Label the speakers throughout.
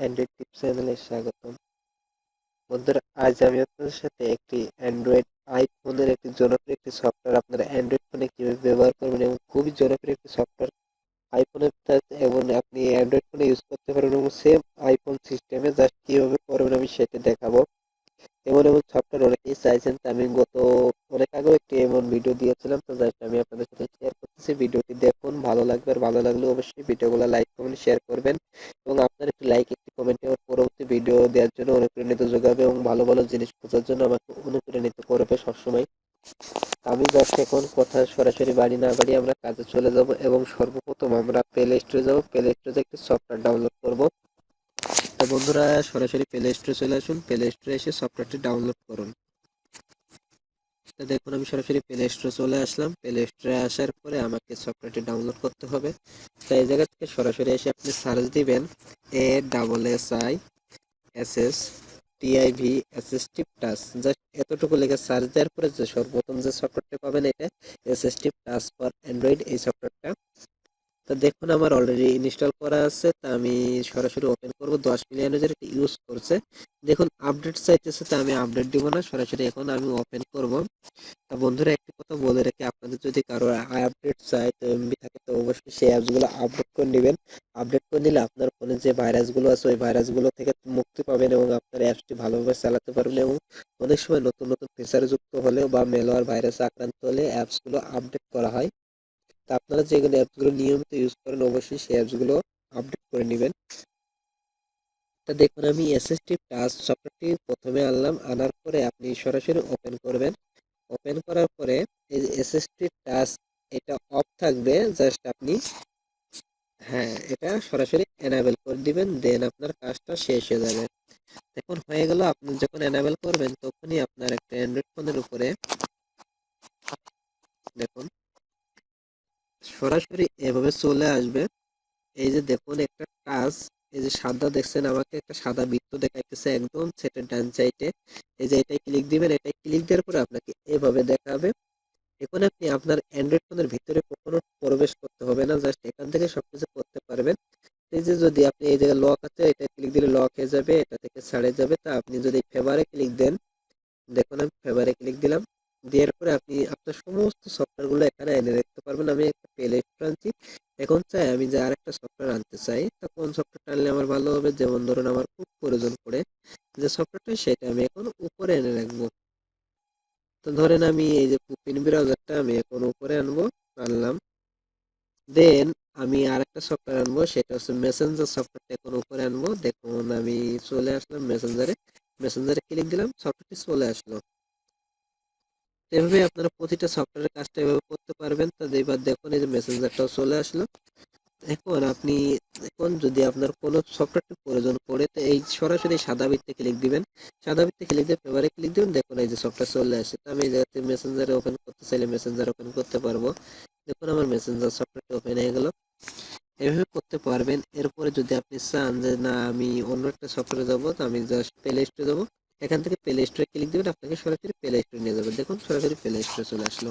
Speaker 1: Android টিপ চ্যানেলে স্বাগতম। বন্ধুরা আজ আমি আপনাদের সাথে একটি অ্যান্ড্রয়েড আইফোনের একটি জনপ্রিয় একটি সফটওয়্যার আপনারা অ্যান্ড্রয়েড ফোনে কীভাবে ব্যবহার করবেন এবং খুবই জনপ্রিয় একটি সফটওয়্যার আইফোনের এবং আপনি অ্যান্ড্রয়েড ফোনে ইউজ করতে পারবেন এবং সেম আইফোন সিস্টেমে জাস্ট কীভাবে করবেন আমি সেটা দেখাবো। এমন এমন সফটওয়্যার অনেকেই চাইছেন আমি গত অনেক আগেও একটি এমন ভিডিও দিয়েছিলাম, তো জাস্ট আমি আপনাদের সাথে শেয়ার করতেছি। ভিডিওটি দেখুন, ভালো লাগবে আর ভালো লাগলে অবশ্যই ভিডিওগুলো লাইক কমেন্ট শেয়ার করবেন এবং আপনার একটি লাইক ভিডিও দেওয়ার জন্য অনুপ্রাণিত যোগাবে এবং ভালো ভালো জিনিস খোঁজার জন্য আমাকে অনুপ্রাণিত করবে সবসময়। আমি জাস্ট এখন কথা সরাসরি বাড়ি না বাড়ি আমরা কাজে চলে যাব এবং সর্বপ্রথম আমরা প্লে স্টোরে যাব। প্লে স্টোরে একটি সফটওয়্যার ডাউনলোড করব। তো বন্ধুরা, সরাসরি প্লে স্টোরে চলে আসুন। প্লে স্টোরে এসে সফটওয়্যারটি ডাউনলোড করুন। তো দেখুন, আমি সরাসরি প্লে স্টোরে চলে আসলাম। প্লে স্টোরে আসার পরে আমাকে সফটওয়্যারটি ডাউনলোড করতে হবে। তো এই জায়গা থেকে সরাসরি এসে আপনি সার্চ দিবেন A double S I S S TIV assistive touch, just এতটুকু লিখে সার্চ দেওয়ার পরে যে সর্বপ্রথম যে সফটওয়্যারটা পাবেন এটা অ্যাসিস্টিভ টাচ ফর অ্যান্ড্রয়েড এই সফটওয়্যারটা তো দেখুন, আমার অলরেডি ইনস্টল করা আছে, তা আমি সরাসরি ওপেন করব। দশ মিলিয়ন এর ইউজ করছে, দেখুন আপডেট চাইতেছে, তা আমি আপডেট দিব না, সরাসরি এখন আমি ওপেন করব। তা বন্ধুরা, একটি কথা বলে রাখি, আপনাদের যদি কারও আপডেট চাই, তো এমবি থাকে, তো অবশ্যই সেই অ্যাপসগুলো আপডেট করে নেবেন। আপডেট করে নিলে আপনার ফোনে যে ভাইরাসগুলো আছে, ওই ভাইরাসগুলো থেকে মুক্তি পাবেন এবং আপনার অ্যাপসটি ভালোভাবে চালাতে পারবেন এবং অনেক সময় নতুন নতুন ফিচার যুক্ত হলেও বা মেলোয়ার ভাইরাসে আক্রান্ত হলে অ্যাপসগুলো আপডেট করা হয়। তা আপনারা যেগুলো অ্যাপসগুলো নিয়মিত ইউজ করেন, অবশ্যই সেই অ্যাপসগুলো আপডেট করে নেবেন। তা দেখুন, আমি এসএসটি টাচ সফটওয়্যারটি প্রথমে আনলাম। আনার পরে আপনি সরাসরি ওপেন করবেন। ওপেন করার পরে এই এসএসটি টাচ এটা অফ থাকবে জাস্ট আপনি হ্যাঁ এটা সরাসরি এনাবেল করে দিবেন দেন আপনার কাজটা শেষ হয়ে যাবে। এখন হয়ে গেল, আপনি যখন এনাবেল করবেন, তখনই আপনার একটা অ্যান্ড্রয়েড ফোনের উপরে দেখুন সরাসরি এভাবে চলে আসবে। এই যে দেখুন একটা টাচ এই যে সাদা দেখছেন আমাকে, একটা সাদা বৃত্ত দেখাইতেছে একদম সেটা ডান সাইডে এই যে এটাই ক্লিক দিবেন, এটাই ক্লিক দেওয়ার পরে আপনাকে এভাবে দেখাবে। এখন আপনি আপনার অ্যান্ড্রয়েড ফোনের ভিতরে কখনো প্রবেশ করতে হবে না জাস্ট এখান থেকে সবকিছু করতে পারবেন। এই যে যদি আপনি এই জায়গায় লক আছে, এটা ক্লিক দিলে লক হয়ে যাবে, এটা থেকে ছাড়ে যাবে। তা আপনি যদি ফেভারে ক্লিক দেন, দেখুন আমি ফেভারে ক্লিক দিলাম। দেওয়ার পরে আপনি আপনার সমস্ত সফটওয়্যারগুলো এখানে এনে রাখতে পারবেন। আমি একটা প্লে স্টোর আনছি। এখন চাই আমি যে আরেকটা সফটওয়্যার আনতে চাই। তা কোন সফটওয়্যারটা আনলে আমার ভালো হবে? যেমন ধরুন আমার খুব প্রয়োজন পড়ে যে সফটওয়্যারটা সেটা আমি এখন উপরে এনে রাখব। তো ধরেন আমি এই যে পিন ব্রাউজারটা আমি এখন উপরে আনব, আনলাম। দেন আমি আর একটা সফটওয়্যার আনব, সেটা হচ্ছে মেসেঞ্জার সফটওয়্যারটা এখন উপরে আনব। দেখুন আমি চলে আসলাম মেসেঞ্জারে মেসেঞ্জারে ক্লিক দিলাম সফটওয়্যারটি চলে আসলো। এভাবে আপনারা প্রতিটা সফটওয়্যারের কাজটা এভাবে করতে পারবেন। তো এবার দেখুন এই যে মেসেঞ্জারটাও চলে আসলো। এখন আপনি, এখন যদি আপনার কোনো সফটওয়্যারটি প্রয়োজন পড়ে, তো এই সরাসরি সাদা বৃত্তে ক্লিক দিবেন। সাদা বৃত্তে ক্লিক দিয়ে ফেভারে ক্লিক দিবেন, দেখুন এই যে সফটওয়্যার চলে আসে তো আমি এই জায়গাতে মেসেঞ্জারে ওপেন করতে চাইলে মেসেঞ্জার ওপেন করতে পারব। দেখুন আমার মেসেঞ্জার সফটওয়্যারটি ওপেন হয়ে গেল। এভাবে করতে পারবেন। এরপরে যদি আপনি চান যে না, আমি অন্য একটা সফটওয়্যারে যাব, তো আমি জাস্ট প্লে স্টোরে যাব। এখান থেকে প্লে স্টোরে ক্লিক দেবেন, আপনাকে সরাসরি প্লে স্টোরে নিয়ে যাবে। দেখুন, সরাসরি প্লে স্টোরে চলে আসলো।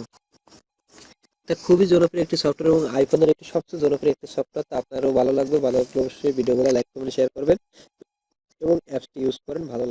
Speaker 1: তা খুবই জনপ্রিয় একটি সফটওয়্যার এবং আইফোনের একটি সবচেয়ে জনপ্রিয় একটি সফটওয়্যার তা আপনারও ভালো লাগবে। ভালো লাগলে অবশ্যই ভিডিওগুলো লাইক কমেন্ট শেয়ার করবেন। এবং অ্যাপসটি ইউজ করেন, ভালো